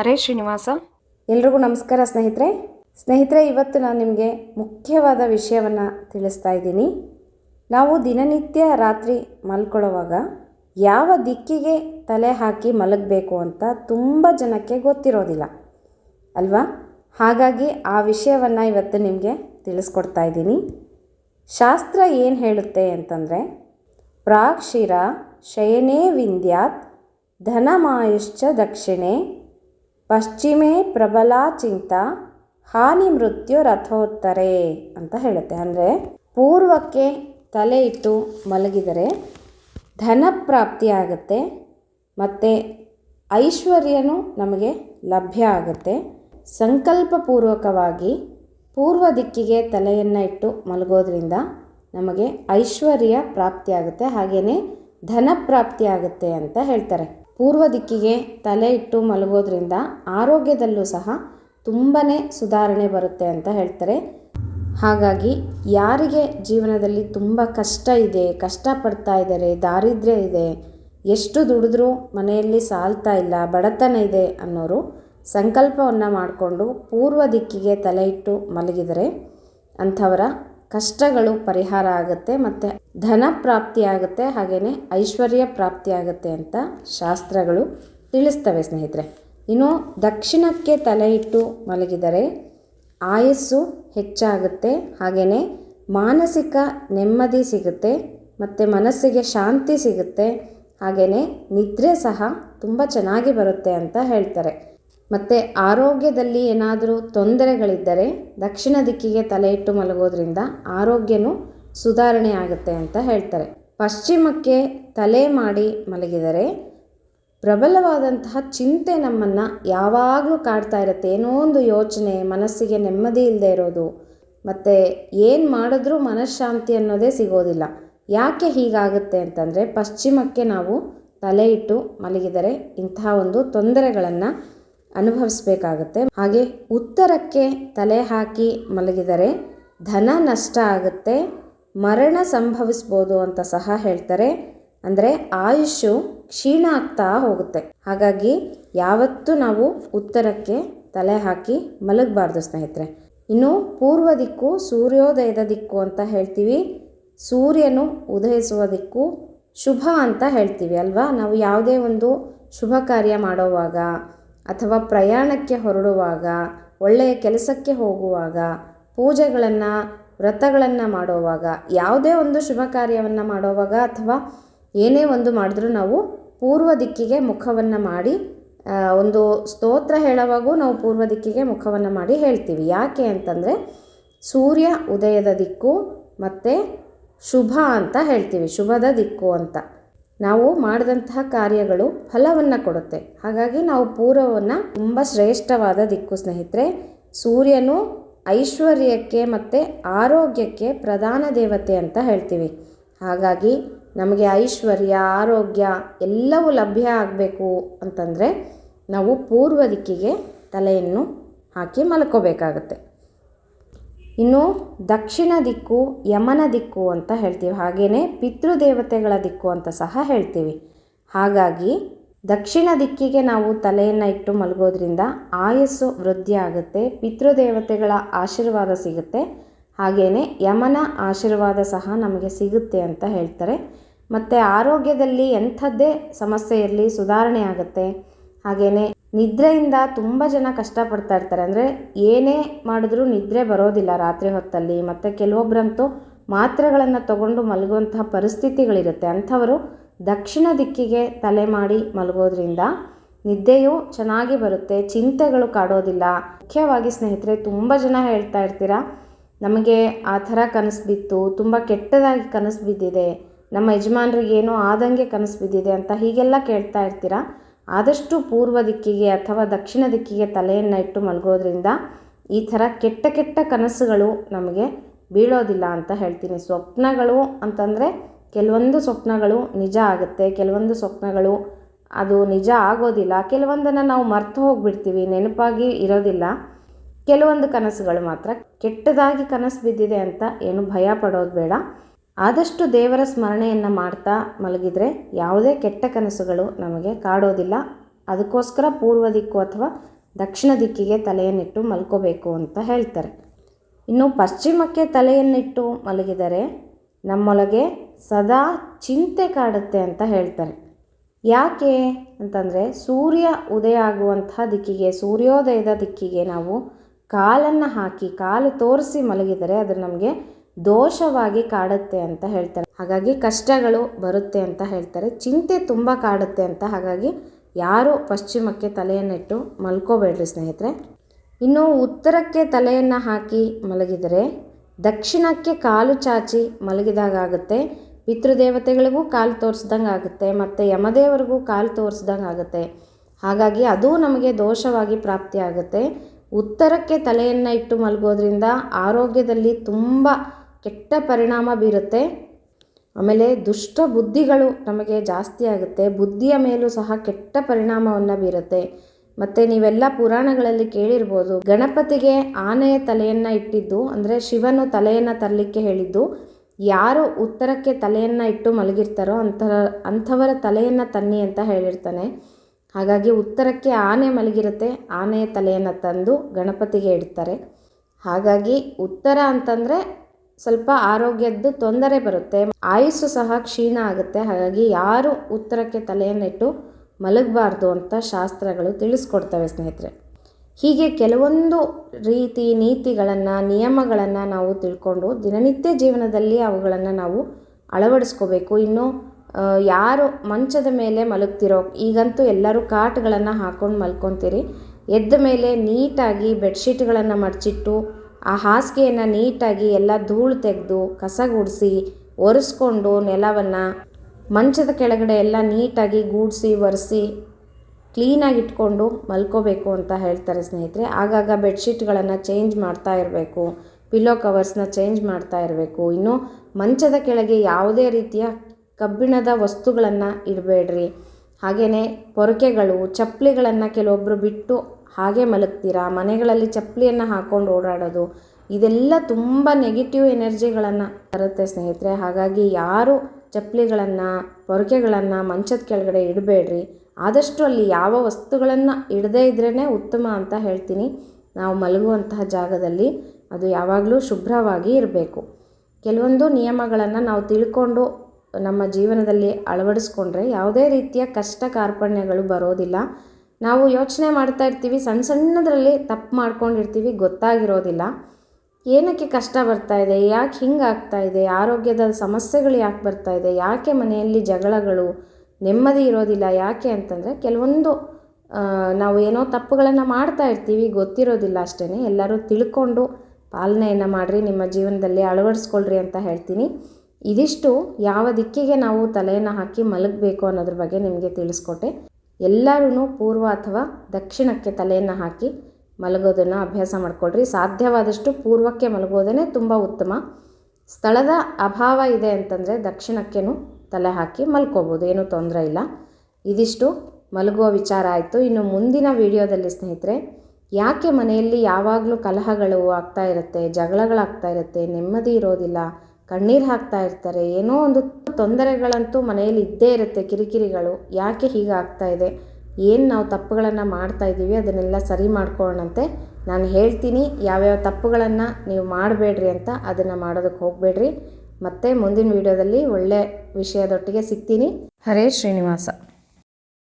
ಹರೇ ಶ್ರೀನಿವಾಸ. ಎಲ್ರಿಗೂ ನಮಸ್ಕಾರ ಸ್ನೇಹಿತರೆ. ಸ್ನೇಹಿತರೆ, ಇವತ್ತು ನಾನು ನಿಮಗೆ ಮುಖ್ಯವಾದ ವಿಷಯವನ್ನು ತಿಳಿಸ್ತಾ ಇದ್ದೀನಿ. ನಾವು ದಿನನಿತ್ಯ ರಾತ್ರಿ ಮಲ್ಕೊಳ್ಳೋವಾಗ ಯಾವ ದಿಕ್ಕಿಗೆ ತಲೆ ಹಾಕಿ ಮಲಗಬೇಕು ಅಂತ ತುಂಬ ಜನಕ್ಕೆ ಗೊತ್ತಿರೋದಿಲ್ಲ, ಅಲ್ವಾ? ಹಾಗಾಗಿ ಆ ವಿಷಯವನ್ನು ಇವತ್ತು ನಿಮಗೆ ತಿಳಿಸ್ಕೊಡ್ತಾ ಇದ್ದೀನಿ. ಶಾಸ್ತ್ರ ಏನು ಹೇಳುತ್ತೆ ಅಂತಂದರೆ, ಪ್ರಾಕ್ಷಿರ ಶಯನೇ ವಿಂದ್ಯಾತ್ ಧನಮಾಯುಶ್ಚ ದಕ್ಷಿಣೆ ಪಶ್ಚಿಮೆ ಪ್ರಬಲಾ ಚಿಂತ, ಹಾನಿ ಮೃತ್ಯು ರಥೋತ್ತರೆ ಅಂತ ಹೇಳುತ್ತೆ. ಅಂದರೆ ಪೂರ್ವಕ್ಕೆ ತಲೆ ಇಟ್ಟು ಮಲಗಿದರೆ ಧನ ಪ್ರಾಪ್ತಿ ಆಗುತ್ತೆ, ಮತ್ತು ಐಶ್ವರ್ಯನೂ ನಮಗೆ ಲಭ್ಯ ಆಗುತ್ತೆ. ಸಂಕಲ್ಪಪೂರ್ವಕವಾಗಿ ಪೂರ್ವ ದಿಕ್ಕಿಗೆ ತಲೆಯನ್ನು ಇಟ್ಟು ಮಲಗೋದ್ರಿಂದ ನಮಗೆ ಐಶ್ವರ್ಯ ಪ್ರಾಪ್ತಿಯಾಗುತ್ತೆ ಹಾಗೆಯೇ ಧನ ಪ್ರಾಪ್ತಿಯಾಗುತ್ತೆ ಅಂತ ಹೇಳ್ತಾರೆ. ಪೂರ್ವ ದಿಕ್ಕಿಗೆ ತಲೆ ಇಟ್ಟು ಮಲಗೋದ್ರಿಂದ ಆರೋಗ್ಯದಲ್ಲೂ ಸಹ ತುಂಬಾ ಸುಧಾರಣೆ ಬರುತ್ತೆ ಅಂತ ಹೇಳ್ತಾರೆ. ಹಾಗಾಗಿ ಯಾರಿಗೆ ಜೀವನದಲ್ಲಿ ತುಂಬ ಕಷ್ಟ ಇದೆ, ಕಷ್ಟಪಡ್ತಾ ಇದ್ದಾರೆ, ದಾರಿದ್ರ್ಯ ಇದೆ, ಎಷ್ಟು ದುಡಿದ್ರೂ ಮನೆಯಲ್ಲಿ ಸಾಲ್ತಾ ಇಲ್ಲ, ಬಡತನ ಇದೆ ಅನ್ನೋರು ಸಂಕಲ್ಪವನ್ನು ಮಾಡಿಕೊಂಡು ಪೂರ್ವ ದಿಕ್ಕಿಗೆ ತಲೆ ಇಟ್ಟು ಮಲಗಿದರೆ ಅಂಥವರ ಕಷ್ಟಗಳು ಪರಿಹಾರ ಆಗುತ್ತೆ ಮತ್ತು ಧನ ಪ್ರಾಪ್ತಿ ಆಗುತ್ತೆ ಹಾಗೆಯೇ ಐಶ್ವರ್ಯ ಪ್ರಾಪ್ತಿ ಆಗುತ್ತೆ ಅಂತ ಶಾಸ್ತ್ರಗಳು ತಿಳಿಸ್ತವೆ ಸ್ನೇಹಿತರೆ. ಇನ್ನು ದಕ್ಷಿಣಕ್ಕೆ ತಲೆ ಇಟ್ಟು ಮಲಗಿದರೆ ಆಯಸ್ಸು ಹೆಚ್ಚಾಗುತ್ತೆ ಹಾಗೆಯೇ ಮಾನಸಿಕ ನೆಮ್ಮದಿ ಸಿಗುತ್ತೆ, ಮತ್ತು ಮನಸ್ಸಿಗೆ ಶಾಂತಿ ಸಿಗುತ್ತೆ ಹಾಗೆಯೇ ನಿದ್ರೆ ಸಹ ತುಂಬ ಚೆನ್ನಾಗಿ ಬರುತ್ತೆ ಅಂತ ಹೇಳ್ತಾರೆ. ಮತ್ತು ಆರೋಗ್ಯದಲ್ಲಿ ಏನಾದರೂ ತೊಂದರೆಗಳಿದ್ದರೆ ದಕ್ಷಿಣ ದಿಕ್ಕಿಗೆ ತಲೆ ಇಟ್ಟು ಮಲಗೋದ್ರಿಂದ ಆರೋಗ್ಯನೂ ಸುಧಾರಣೆ ಆಗುತ್ತೆ ಅಂತ ಹೇಳ್ತಾರೆ. ಪಶ್ಚಿಮಕ್ಕೆ ತಲೆ ಮಾಡಿ ಮಲಗಿದರೆ ಪ್ರಬಲವಾದಂತಹ ಚಿಂತೆ ನಮ್ಮನ್ನು ಯಾವಾಗಲೂ ಕಾಡ್ತಾ ಇರುತ್ತೆ. ಏನೋ ಒಂದು ಯೋಚನೆ, ಮನಸ್ಸಿಗೆ ನೆಮ್ಮದಿ ಇಲ್ಲದೆ ಇರೋದು, ಮತ್ತು ಏನು ಮಾಡಿದ್ರೂ ಮನಃಶಾಂತಿ ಅನ್ನೋದೇ ಸಿಗೋದಿಲ್ಲ. ಯಾಕೆ ಹೀಗಾಗುತ್ತೆ ಅಂತಂದರೆ ಪಶ್ಚಿಮಕ್ಕೆ ನಾವು ತಲೆ ಇಟ್ಟು ಮಲಗಿದರೆ ಇಂತಹ ಒಂದು ತೊಂದರೆಗಳನ್ನು ಅನುಭವಿಸ್ಬೇಕಾಗುತ್ತೆ. ಹಾಗೆ ಉತ್ತರಕ್ಕೆ ತಲೆ ಹಾಕಿ ಮಲಗಿದರೆ ಧನ ನಷ್ಟ ಆಗುತ್ತೆ. ಮರಣ ಸಂಭವಿಸ್ಬೋದು ಅಂತ ಸಹ ಹೇಳ್ತಾರೆ. ಅಂದರೆ ಆಯುಷ್ಯು ಕ್ಷೀಣ ಆಗ್ತಾ ಹೋಗುತ್ತೆ. ಹಾಗಾಗಿ ಯಾವತ್ತೂ ನಾವು ಉತ್ತರಕ್ಕೆ ತಲೆ ಹಾಕಿ ಮಲಗಬಾರ್ದು ಸ್ನೇಹಿತರೆ. ಇನ್ನು ಪೂರ್ವ ದಿಕ್ಕು, ಸೂರ್ಯೋದಯದ ದಿಕ್ಕು ಅಂತ ಹೇಳ್ತೀವಿ. ಸೂರ್ಯನು ಉದಯಿಸುವ ದಿಕ್ಕು ಶುಭ ಅಂತ ಹೇಳ್ತೀವಿ ಅಲ್ವಾ? ನಾವು ಯಾವುದೇ ಒಂದು ಶುಭ ಕಾರ್ಯ ಮಾಡೋವಾಗ ಅಥವಾ ಪ್ರಯಾಣಕ್ಕೆ ಹೊರಡುವಾಗ, ಒಳ್ಳೆಯ ಕೆಲಸಕ್ಕೆ ಹೋಗುವಾಗ, ಪೂಜೆಗಳನ್ನು, ವ್ರತಗಳನ್ನು ಮಾಡುವಾಗ, ಯಾವುದೇ ಒಂದು ಶುಭ ಕಾರ್ಯವನ್ನು ಮಾಡುವಾಗ ಅಥವಾ ಏನೇ ಒಂದು ಮಾಡಿದ್ರೂ ನಾವು ಪೂರ್ವ ದಿಕ್ಕಿಗೆ ಮುಖವನ್ನು ಮಾಡಿ ಒಂದು ಸ್ತೋತ್ರ ಹೇಳುವಾಗೂ ನಾವು ಪೂರ್ವ ದಿಕ್ಕಿಗೆ ಮುಖವನ್ನು ಮಾಡಿ ಹೇಳ್ತೀವಿ. ಯಾಕೆ ಅಂತಂದರೆ ಸೂರ್ಯ ಉದಯದ ದಿಕ್ಕು ಮತ್ತು ಶುಭ ಅಂತ ಹೇಳ್ತೀವಿ, ಶುಭದ ದಿಕ್ಕು ಅಂತ. ನಾವು ಮಾಡಿದಂತಹ ಕಾರ್ಯಗಳು ಫಲವನ್ನು ಕೊಡುತ್ತೆ. ಹಾಗಾಗಿ ನಾವು ಪೂರ್ವವನ್ನು ತುಂಬ ಶ್ರೇಷ್ಠವಾದ ದಿಕ್ಕು ಸ್ನೇಹಿತರೆ, ಸೂರ್ಯನು ಐಶ್ವರ್ಯಕ್ಕೆ ಮತ್ತು ಆರೋಗ್ಯಕ್ಕೆ ಪ್ರಧಾನ ದೇವತೆ ಅಂತ ಹೇಳ್ತೀವಿ. ಹಾಗಾಗಿ ನಮಗೆ ಐಶ್ವರ್ಯ, ಆರೋಗ್ಯ ಎಲ್ಲವೂ ಲಭ್ಯ ಆಗಬೇಕು ಅಂತಂದರೆ ನಾವು ಪೂರ್ವ ದಿಕ್ಕಿಗೆ ತಲೆಯನ್ನು ಹಾಕಿ ಮಲ್ಕೋಬೇಕಾಗತ್ತೆ. ಇನ್ನು ದಕ್ಷಿಣ ದಿಕ್ಕು ಯಮನ ದಿಕ್ಕು ಅಂತ ಹೇಳ್ತೀವಿ. ಹಾಗೆಯೇ ಪಿತೃದೇವತೆಗಳ ದಿಕ್ಕು ಅಂತ ಸಹ ಹೇಳ್ತೀವಿ. ಹಾಗಾಗಿ ದಕ್ಷಿಣ ದಿಕ್ಕಿಗೆ ನಾವು ತಲೆಯನ್ನು ಇಟ್ಟು ಮಲಗೋದ್ರಿಂದ ಆಯಸ್ಸು ವೃದ್ಧಿ ಆಗುತ್ತೆ, ಪಿತೃದೇವತೆಗಳ ಆಶೀರ್ವಾದ ಸಿಗುತ್ತೆ. ಹಾಗೆಯೇ ಯಮನ ಆಶೀರ್ವಾದ ಸಹ ನಮಗೆ ಸಿಗುತ್ತೆ ಅಂತ ಹೇಳ್ತಾರೆ. ಮತ್ತು ಆರೋಗ್ಯದಲ್ಲಿ ಎಂಥದ್ದೇ ಸಮಸ್ಯೆ ಸುಧಾರಣೆ ಆಗುತ್ತೆ. ಹಾಗೆಯೇ ನಿದ್ರೆಯಿಂದ ತುಂಬ ಜನ ಕಷ್ಟಪಡ್ತಾ ಇರ್ತಾರೆ. ಅಂದರೆ ಏನೇ ಮಾಡಿದ್ರೂ ನಿದ್ರೆ ಬರೋದಿಲ್ಲ ರಾತ್ರಿ ಹೊತ್ತಲ್ಲಿ. ಮತ್ತು ಕೆಲವೊಬ್ಬರಂತೂ ಮಾತ್ರೆಗಳನ್ನು ತಗೊಂಡು ಮಲಗುವಂತಹ ಪರಿಸ್ಥಿತಿಗಳಿರುತ್ತೆ. ಅಂಥವರು ದಕ್ಷಿಣ ದಿಕ್ಕಿಗೆ ತಲೆ ಮಾಡಿ ಮಲಗೋದ್ರಿಂದ ನಿದ್ದೆಯೂ ಚೆನ್ನಾಗಿ ಬರುತ್ತೆ. ಚಿಂತೆಗಳು ಕಾಡೋದಿಲ್ಲ. ಮುಖ್ಯವಾಗಿ ಸ್ನೇಹಿತರೆ, ತುಂಬ ಜನ ಹೇಳ್ತಾ ಇರ್ತೀರ, ನಮಗೆ ಆ ಥರ ಕನಸು ಬಿತ್ತು, ತುಂಬ ಕೆಟ್ಟದಾಗಿ ಕನಸು ಬಿದ್ದಿದೆ, ನಮ್ಮ ಯಜಮಾನ್ರಿಗೆ ಏನೋ ಆದಂಗೆ ಕನಸು ಬಿದ್ದಿದೆ ಅಂತ ಹೀಗೆಲ್ಲ ಕೇಳ್ತಾ ಇರ್ತೀರ? ಆದಷ್ಟು ಪೂರ್ವ ದಿಕ್ಕಿಗೆ ಅಥವಾ ದಕ್ಷಿಣ ದಿಕ್ಕಿಗೆ ತಲೆಯನ್ನು ಇಟ್ಟು ಮಲಗೋದ್ರಿಂದ ಈ ಥರ ಕೆಟ್ಟ ಕೆಟ್ಟ ಕನಸುಗಳು ನಮಗೆ ಬೀಳೋದಿಲ್ಲ ಅಂತ ಹೇಳ್ತೀನಿ. ಸ್ವಪ್ನಗಳು ಅಂತಂದರೆ ಕೆಲವೊಂದು ಸ್ವಪ್ನಗಳು ನಿಜ ಆಗುತ್ತೆ, ಕೆಲವೊಂದು ಸ್ವಪ್ನಗಳು ಅದು ನಿಜ ಆಗೋದಿಲ್ಲ, ಕೆಲವೊಂದನ್ನು ನಾವು ಮರ್ತು ಹೋಗಿಬಿಡ್ತೀವಿ, ನೆನಪಾಗಿ ಇರೋದಿಲ್ಲ. ಕೆಲವೊಂದು ಕನಸುಗಳು ಮಾತ್ರ ಕೆಟ್ಟದಾಗಿ ಕನಸು ಬಿದ್ದಿದೆ ಅಂತ ಏನು ಭಯ ಪಡೋದು ಬೇಡ. ಆದಷ್ಟು ದೇವರ ಸ್ಮರಣೆಯನ್ನು ಮಾಡ್ತಾ ಮಲಗಿದರೆ ಯಾವುದೇ ಕೆಟ್ಟ ಕನಸುಗಳು ನಮಗೆ ಕಾಡೋದಿಲ್ಲ. ಅದಕ್ಕೋಸ್ಕರ ಪೂರ್ವ ದಿಕ್ಕು ಅಥವಾ ದಕ್ಷಿಣ ದಿಕ್ಕಿಗೆ ತಲೆಯನ್ನಿಟ್ಟು ಮಲ್ಕೋಬೇಕು ಅಂತ ಹೇಳ್ತಾರೆ. ಇನ್ನು ಪಶ್ಚಿಮಕ್ಕೆ ತಲೆಯನ್ನಿಟ್ಟು ಮಲಗಿದರೆ ನಮ್ಮೊಳಗೆ ಸದಾ ಚಿಂತೆ ಕಾಡುತ್ತೆ ಅಂತ ಹೇಳ್ತಾರೆ. ಯಾಕೆ ಅಂತಂದರೆ ಸೂರ್ಯ ಉದಯ ಆಗುವಂತಹ ದಿಕ್ಕಿಗೆ, ಸೂರ್ಯೋದಯದ ದಿಕ್ಕಿಗೆ ನಾವು ಕಾಲನ್ನು ಹಾಕಿ, ಕಾಲು ತೋರಿಸಿ ಮಲಗಿದರೆ ಅದು ನಮಗೆ ದೋಷವಾಗಿ ಕಾಡುತ್ತೆ ಅಂತ ಹೇಳ್ತಾರೆ. ಹಾಗಾಗಿ ಕಷ್ಟಗಳು ಬರುತ್ತೆ ಅಂತ ಹೇಳ್ತಾರೆ. ಚಿಂತೆ ತುಂಬ ಕಾಡುತ್ತೆ ಅಂತ ಹಾಗಾಗಿ ಯಾರು ಪಶ್ಚಿಮಕ್ಕೆ ತಲೆಯನ್ನಿಟ್ಟು ಮಲ್ಕೋಬೇಡ್ರಿ ಸ್ನೇಹಿತರೆ. ಇನ್ನು ಉತ್ತರಕ್ಕೆ ತಲೆಯನ್ನು ಹಾಕಿ ಮಲಗಿದರೆ ದಕ್ಷಿಣಕ್ಕೆ ಕಾಲು ಚಾಚಿ ಮಲಗಿದಾಗುತ್ತೆ ಪಿತೃದೇವತೆಗಳಿಗೂ ಕಾಲು ತೋರಿಸ್ದಂಗೆ ಆಗುತ್ತೆ, ಮತ್ತು ಯಮದೇವರಿಗೂ ಕಾಲು ತೋರಿಸ್ದಂಗೆ ಆಗುತ್ತೆ. ಹಾಗಾಗಿ ಅದು ನಮಗೆ ದೋಷವಾಗಿ ಪ್ರಾಪ್ತಿಯಾಗುತ್ತೆ ಉತ್ತರಕ್ಕೆ ತಲೆಯನ್ನು ಇಟ್ಟು ಮಲಗೋದ್ರಿಂದ ಆರೋಗ್ಯದಲ್ಲಿ ತುಂಬ ಕೆಟ್ಟ ಪರಿಣಾಮ ಬೀರುತ್ತೆ. ಆಮೇಲೆ ದುಷ್ಟ ಬುದ್ಧಿಗಳು ನಮಗೆ ಜಾಸ್ತಿ ಆಗುತ್ತೆ. ಬುದ್ಧಿಯ ಮೇಲೂ ಸಹ ಕೆಟ್ಟ ಪರಿಣಾಮವನ್ನು ಬೀರುತ್ತೆ. ಮತ್ತು ನೀವೆಲ್ಲ ಪುರಾಣಗಳಲ್ಲಿ ಕೇಳಿರ್ಬೋದು, ಗಣಪತಿಗೆ ಆನೆಯ ತಲೆಯನ್ನು ಇಟ್ಟಿದ್ದು, ಅಂದರೆ ಶಿವನು ತಲೆಯನ್ನು ತರಲಿಕ್ಕೆ ಹೇಳಿದ್ದು, ಯಾರು ಉತ್ತರಕ್ಕೆ ತಲೆಯನ್ನು ಇಟ್ಟು ಮಲಗಿರ್ತಾರೋ ಅಂಥ ಅಂಥವರ ತಲೆಯನ್ನು ತನ್ನಿ ಅಂತ ಹೇಳಿರ್ತಾನೆ. ಹಾಗಾಗಿ ಉತ್ತರಕ್ಕೆ ಆನೆ ಮಲಗಿರುತ್ತೆ, ಆನೆಯ ತಲೆಯನ್ನು ತಂದು ಗಣಪತಿಗೆ ಇಡ್ತಾರೆ. ಹಾಗಾಗಿ ಉತ್ತರ ಅಂತಂದರೆ ಸ್ವಲ್ಪ ಆರೋಗ್ಯದ್ದು ತೊಂದರೆ ಬರುತ್ತೆ. ಆಯುಸ್ಸು ಸಹ ಕ್ಷೀಣ ಆಗುತ್ತೆ. ಹಾಗಾಗಿ ಯಾರು ಉತ್ತರಕ್ಕೆ ತಲೆಯನ್ನಿಟ್ಟು ಮಲಗಬಾರ್ದು ಅಂತ ಶಾಸ್ತ್ರಗಳು ತಿಳಿಸ್ಕೊಡ್ತವೆ ಸ್ನೇಹಿತರೆ. ಹೀಗೆ ಕೆಲವೊಂದು ರೀತಿ ನೀತಿಗಳನ್ನು, ನಿಯಮಗಳನ್ನು ನಾವು ತಿಳ್ಕೊಂಡು ದಿನನಿತ್ಯ ಜೀವನದಲ್ಲಿ ಅವುಗಳನ್ನು ನಾವು ಅಳವಡಿಸ್ಕೋಬೇಕು. ಇನ್ನು ಯಾರು ಮಂಚದ ಮೇಲೆ ಮಲಗ್ತಿರೋ, ಈಗಂತೂ ಎಲ್ಲರೂ ಕಾಟ್ಗಳನ್ನು ಹಾಕ್ಕೊಂಡು ಮಲ್ಕೊತೀರಿ. ಎದ್ದ ಮೇಲೆ ನೀಟಾಗಿ ಬೆಡ್ಶೀಟ್ಗಳನ್ನು ಮಡಚಿಟ್ಟು ಆ ಹಾಸಿಗೆಯನ್ನು ನೀಟಾಗಿ ಎಲ್ಲ ಧೂಳು ತೆಗೆದು ಕಸ ಗುಡಿಸಿ ಒರೆಸ್ಕೊಂಡು ನೆಲವನ್ನು ಮಂಚದ ಕೆಳಗಡೆ ಎಲ್ಲ ನೀಟಾಗಿ ಗೂಡಿಸಿ, ಒರೆಸಿ ಕ್ಲೀನಾಗಿ ಇಟ್ಕೊಂಡು ಮಲ್ಕೋಬೇಕು ಅಂತ ಹೇಳ್ತಾರೆ ಸ್ನೇಹಿತರೆ. ಆಗಾಗ ಬೆಡ್ಶೀಟ್ಗಳನ್ನು ಚೇಂಜ್ ಮಾಡ್ತಾ ಇರಬೇಕು ಪಿಲ್ಲೋ ಕವರ್ಸ್ನ ಚೇಂಜ್ ಮಾಡ್ತಾ ಇರಬೇಕು. ಇನ್ನು ಮಂಚದ ಕೆಳಗೆ ಯಾವುದೇ ರೀತಿಯ ಕಬ್ಬಿಣದ ವಸ್ತುಗಳನ್ನು ಇಡಬೇಡ್ರಿ. ಹಾಗೆಯೇ ಪೊರಕೆಗಳು, ಚಪ್ಪಲಿಗಳನ್ನು ಕೆಲವೊಬ್ಬರು ಬಿಟ್ಟು ಹಾಗೆ ಮಲಗ್ತೀರಾ? ಮನೆಗಳಲ್ಲಿ ಚಪ್ಪಲಿಯನ್ನು ಹಾಕ್ಕೊಂಡು ಓಡಾಡೋದು, ಇದೆಲ್ಲ ತುಂಬ ನೆಗೆಟಿವ್ ಎನರ್ಜಿಗಳನ್ನು ತರುತ್ತೆ ಸ್ನೇಹಿತರೆ. ಹಾಗಾಗಿ ಯಾರು ಚಪ್ಪಲಿಗಳನ್ನು, ಪೊರಕೆಗಳನ್ನು ಮಂಚದ ಕೆಳಗಡೆ ಇಡಬೇಡ್ರಿ. ಆದಷ್ಟು ಅಲ್ಲಿ ಯಾವ ವಸ್ತುಗಳನ್ನು ಇಡದೇ ಇದ್ರೇ ಉತ್ತಮ ಅಂತ ಹೇಳ್ತೀನಿ. ನಾವು ಮಲಗುವಂತಹ ಜಾಗದಲ್ಲಿ ಅದು ಯಾವಾಗಲೂ ಶುಭ್ರವಾಗಿ ಇರಬೇಕು. ಕೆಲವೊಂದು ನಿಯಮಗಳನ್ನು ನಾವು ತಿಳ್ಕೊಂಡು ನಮ್ಮ ಜೀವನದಲ್ಲಿ ಅಳವಡಿಸ್ಕೊಂಡ್ರೆ ಯಾವುದೇ ರೀತಿಯ ಕಷ್ಟ ಕಾರ್ಪಣ್ಯಗಳು ಬರೋದಿಲ್ಲ. ನಾವು ಯೋಚನೆ ಮಾಡ್ತಾ ಇರ್ತೀವಿ ಸಣ್ಣ ಸಣ್ಣದರಲ್ಲಿ ತಪ್ಪು ಮಾಡ್ಕೊಂಡಿರ್ತೀವಿ, ಗೊತ್ತಾಗಿರೋದಿಲ್ಲ. ಏನಕ್ಕೆ ಕಷ್ಟ ಬರ್ತಾ ಇದೆ, ಯಾಕೆ ಹಿಂಗೆ ಆಗ್ತಾ ಇದೆ, ಆರೋಗ್ಯದ ಸಮಸ್ಯೆಗಳು ಯಾಕೆ ಬರ್ತಾ ಇದೆ, ಯಾಕೆ ಮನೆಯಲ್ಲಿ ಜಗಳಗಳು, ನೆಮ್ಮದಿ ಇರೋದಿಲ್ಲ, ಯಾಕೆ ಅಂತಂದರೆ ಕೆಲವೊಂದು ನಾವು ಏನೋ ತಪ್ಪುಗಳನ್ನು ಮಾಡ್ತಾ ಇರ್ತೀವಿ, ಗೊತ್ತಿರೋದಿಲ್ಲ ಅಷ್ಟೇ ಎಲ್ಲರೂ ತಿಳ್ಕೊಂಡು ಪಾಲನೆಯನ್ನು ಮಾಡಿರಿ, ನಿಮ್ಮ ಜೀವನದಲ್ಲಿ ಅಳವಡಿಸ್ಕೊಳ್ರಿ ಅಂತ ಹೇಳ್ತೀನಿ. ಇದಿಷ್ಟು. ಯಾವ ದಿಕ್ಕಿಗೆ ನಾವು ತಲೆಯನ್ನು ಹಾಕಿ ಮಲಗಬೇಕು ಅನ್ನೋದ್ರ ಬಗ್ಗೆ ನಿಮಗೆ ತಿಳಿಸ್ಕೊಟ್ಟೆ. ಎಲ್ಲರೂ ಪೂರ್ವ ಅಥವಾ ದಕ್ಷಿಣಕ್ಕೆ ತಲೆಯನ್ನು ಹಾಕಿ ಮಲಗೋದನ್ನು ಅಭ್ಯಾಸ ಮಾಡಿಕೊಳ್ಳ್ರಿ ಸಾಧ್ಯವಾದಷ್ಟು ಪೂರ್ವಕ್ಕೆ ಮಲಗೋದೇ ತುಂಬ ಉತ್ತಮ. ಸ್ಥಳದ ಅಭಾವ ಇದೆ ಅಂತಂದರೆ ದಕ್ಷಿಣಕ್ಕೇನು ತಲೆ ಹಾಕಿ ಮಲ್ಕೋಬೋದು, ಏನೂ ತೊಂದರೆ ಇಲ್ಲ. ಇದಿಷ್ಟು ಮಲಗುವ ವಿಚಾರ ಆಯಿತು. ಇನ್ನು ಮುಂದಿನ ವಿಡಿಯೋದಲ್ಲಿ ಸ್ನೇಹಿತರೆ, ಯಾಕೆ ಮನೆಯಲ್ಲಿ ಯಾವಾಗಲೂ ಕಲಹಗಳು ಆಗ್ತಾ ಇರುತ್ತೆ, ಜಗಳಗಳಾಗ್ತಾ ಇರುತ್ತೆ, ನೆಮ್ಮದಿ ಇರೋದಿಲ್ಲ ಕಣ್ಣೀರು ಹಾಕ್ತಾ ಇರ್ತಾರೆ. ಏನೋ ಒಂದು ತೊಂದರೆಗಳಂತೂ ಮನೆಯಲ್ಲಿ ಇದ್ದೇ ಇರುತ್ತೆ ಕಿರಿಕಿರಿಗಳು. ಯಾಕೆ ಹೀಗೆ ಆಗ್ತಾ ಇದೆ? ಏನು ನಾವು ತಪ್ಪುಗಳನ್ನು ಮಾಡ್ತಾ ಇದ್ದೀವಿ ಅದನ್ನೆಲ್ಲ ಸರಿ ಮಾಡ್ಕೊಳ್ಳೋಣಂತೆ. ನಾನು ಹೇಳ್ತೀನಿ, ಯಾವ್ಯಾವ ತಪ್ಪುಗಳನ್ನು ನೀವು ಮಾಡಬೇಡ್ರಿ ಅಂತ ಅದನ್ನು ಮಾಡೋದಕ್ಕೆ ಹೋಗಬೇಡ್ರಿ. ಮತ್ತೆ ಮುಂದಿನ ವಿಡಿಯೋದಲ್ಲಿ ಒಳ್ಳೆ ವಿಷಯದೊಟ್ಟಿಗೆ ಸಿಗ್ತೀನಿ. ಹರೇ ಶ್ರೀನಿವಾಸ.